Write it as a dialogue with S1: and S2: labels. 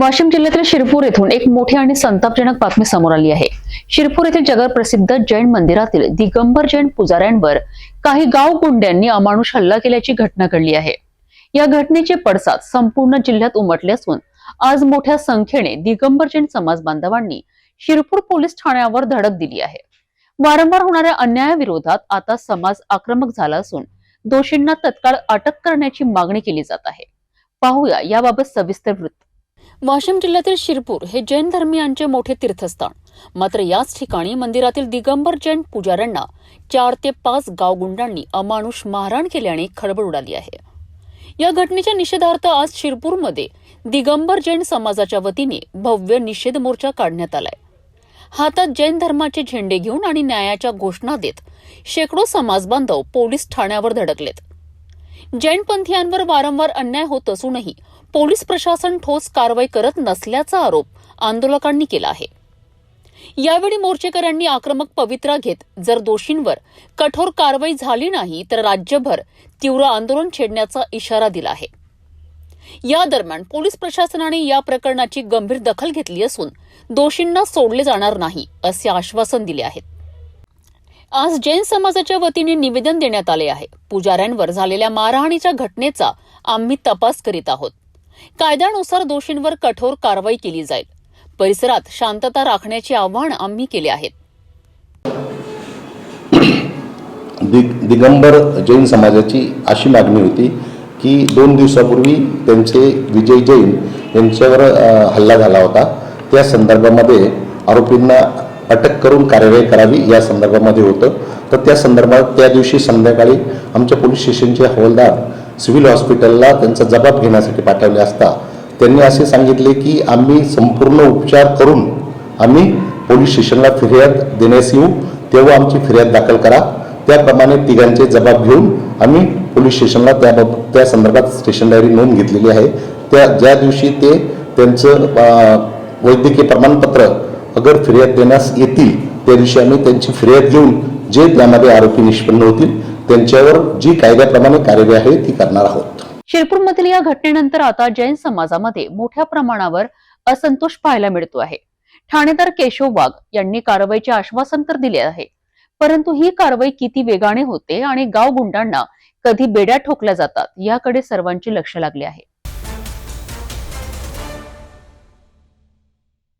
S1: वाशिम जिल्ह्यातील शिरपूर येथून एक मोठी आणि संतापजनक बातमी समोर आली आहे. शिरपूर येथील जगप्रसिद्ध जैन मंदिरातील दिगंबर जैन पुजाऱ्यांवर काही गाव गुंड्यांनी अमानुष हल्ला केल्याची घटना घडली आहे. या घटनेचे पडसाद संपूर्ण जिल्ह्यात उमटले असून आज मोठ्या संख्येने दिगंबर जैन समाज बांधवांनी शिरपूर पोलीस ठाण्यावर धडक दिली आहे. वारंवार होणाऱ्या अन्यायाविरोधात आता समाज आक्रमक झाला असून दोषींना तत्काळ अटक करण्याची मागणी केली जात आहे. पाहूया याबाबत सविस्तर वृत्त. वाशिम जिल्ह्यातील शिरपूर हे जैन धर्मियांचे मोठे तीर्थस्थान मात्र याच ठिकाणी मंदिरातील दिगंबर जैन पुजाऱ्यांना चार ते पाच गावगुंडांनी अमानुष मारहाण केल्याने खळबळ उडाली आहे. या घटनेच्या निषेधार्थ आज शिरपूरमध्ये दिगंबर जैन समाजाच्या वतीने भव्य निषेध मोर्चा काढण्यात आलाय. हातात जैन धर्माचे झेंडे घेऊन आणि न्यायाच्या घोषणा देत शेकडो समाजबांधव पोलीस ठाण्यावर धडकलेत. जैनपंथियांवर वारंवार अन्याय होत असूनही पोलीस प्रशासन ठोस कारवाई करत नसल्याचा आरोप आंदोलकांनी केला आहे. यावेळी मोर्चेकऱ्यांनी आक्रमक पवित्रा घेत जर दोषींवर कठोर कारवाई झाली नाही तर राज्यभर तीव्र आंदोलन छेडण्याचा इशारा दिला आहे. या दरम्यान पोलीस प्रशासनाने या प्रकरणाची गंभीर दखल घेतली असून दोषींना सोडले जाणार नाही असे आश्वासन दिले आहेत. आज जैन समाजाच्या वतीने निवेदन देण्यात आले आहे. पुजाऱ्यांवर झालेल्या मारहाणीच्या घटनेचा आम्ही तपास करीत आहोत. कायद्यानुसार दोषींवर कठोर कारवाई केली जाईल. परिसरात शांतता राखण्याचे आवाहन आम्ही केले आहे
S2: दिगंबर जैन समाजाची अशी मागणी होती की दोन दिवसापूर्वी त्यांचे विजय जैन यांच्यावर हल्ला झाला होता. त्या संदर्भामध्ये आरोपींना अटक करून कार्यवाही करावी या संदर्भामध्ये होतं. तर त्या संदर्भात त्या दिवशी संध्याकाळी आमच्या पोलीस स्टेशनचे हवालदार सिव्हिल हॉस्पिटलला त्यांचा जबाब घेण्यासाठी पाठवले असता त्यांनी असे सांगितले की आम्ही संपूर्ण उपचार करून आम्ही पोलीस स्टेशनला फिर्याद देण्यास येऊ तेव्हा आमची फिर्याद दाखल करा. त्याप्रमाणे तिघांचे जबाब घेऊन आम्ही पोलीस स्टेशनला त्या त्या संदर्भात स्टेशन डायरी नोंद घेतलेली आहे. त्या ज्या दिवशी ते त्यांचं वैद्यकीय प्रमाणपत्र अगर फिर्याद देण्यास येतील त्या दिवशी आम्ही त्यांची फिर्याद घेऊन जे त्यामध्ये आरोपी निष्पन्न होतील. त्यांच्यावर जी कायद्याप्रमाणे कार्यवाही आहे ती करणार आहोत.
S1: शिरपूरमधील या घटनेनंतर आता जैन समाजामध्ये मोठ्या प्रमाणावर असंतोष पाहायला मिळतो आहे. ठाणेदार केशव वाघ यांनी कारवाईचे आश्वासन तर दिले आहे परंतु ही कारवाई किती वेगाने होते आणि गाव गुंडांना कधी बेड्या ठोकल्या जातात याकडे सर्वांचे लक्ष लागले आहे.